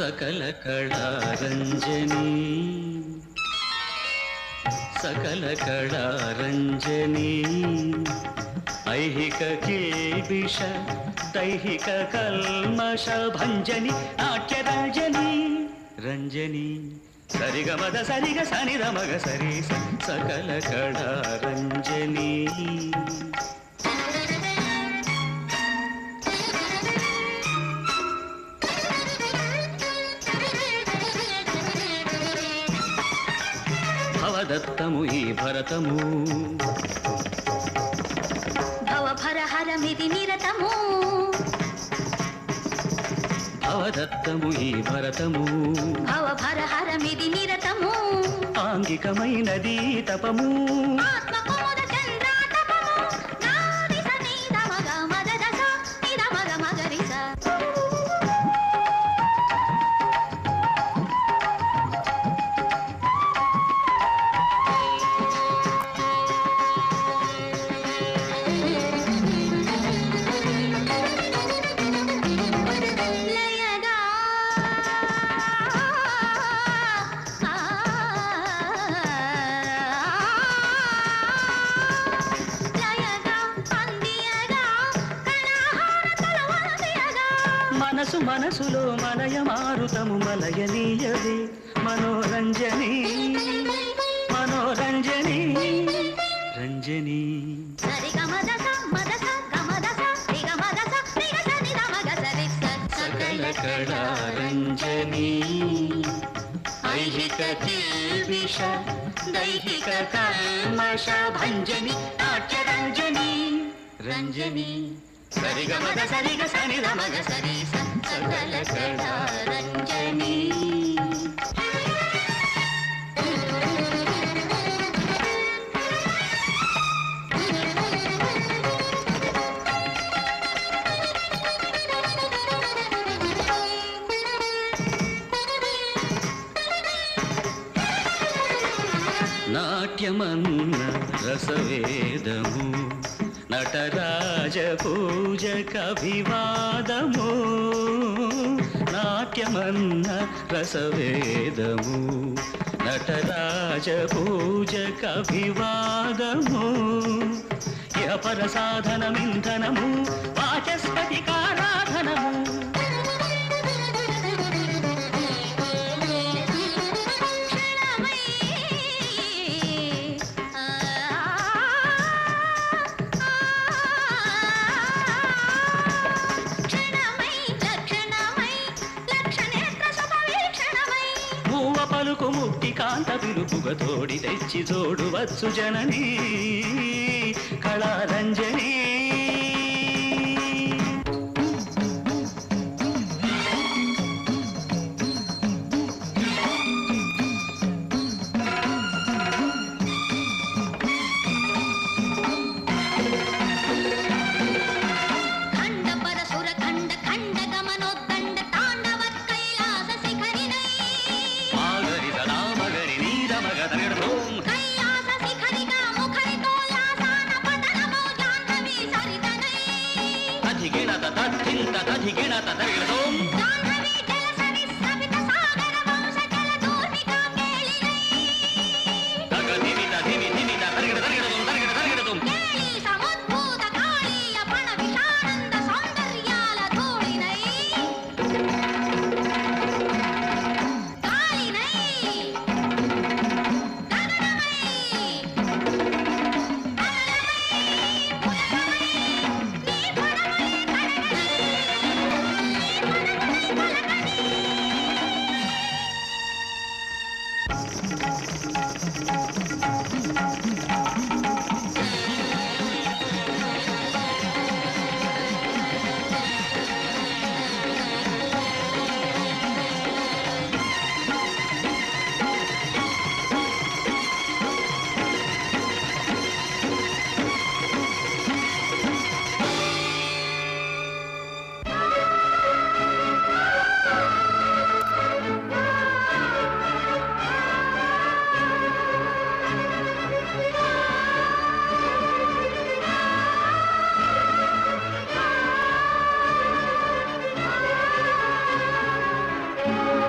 సకల కళారంజని. సకల కళారంజని. ఐహిక కేబిష దైహిక కల్మష భంజని నాట్యరంజని. రంజని సరిగమద సరిగ సనిద సరి సకల కళారంజని. భవదత్తము ఈ భరతము. భవభరహరమిది నిరతము. భవదత్తము ఈ భరతము. భవభరహరమిది నిరతము. ఆంగికమైనది తపము. ఆత్మకుముద మనసు మనసులో మలయ మారుతము మలయనీయది. మనోరంజని మనోరంజని రంజని. సరి గమదస మదస ఐహిక కేవిష దైహిక కల్మష భంజని నాట్య రంజని రంజని. సరిగ సనిద మగ సరి సకల కళారంజని నాట్యమన్న రసవేదము నటరాజ పూజ కవివాదము నాట్యమన్న రసవేదము. నటరాజ పూజ కవివాదము యపర సాధనమింధనము వాచస్పతికారాధనము. ముక్తి కాంత పిలుపుగ తోడి తెచ్చి చూడవచ్చు జననీ. たたじけなたたるけど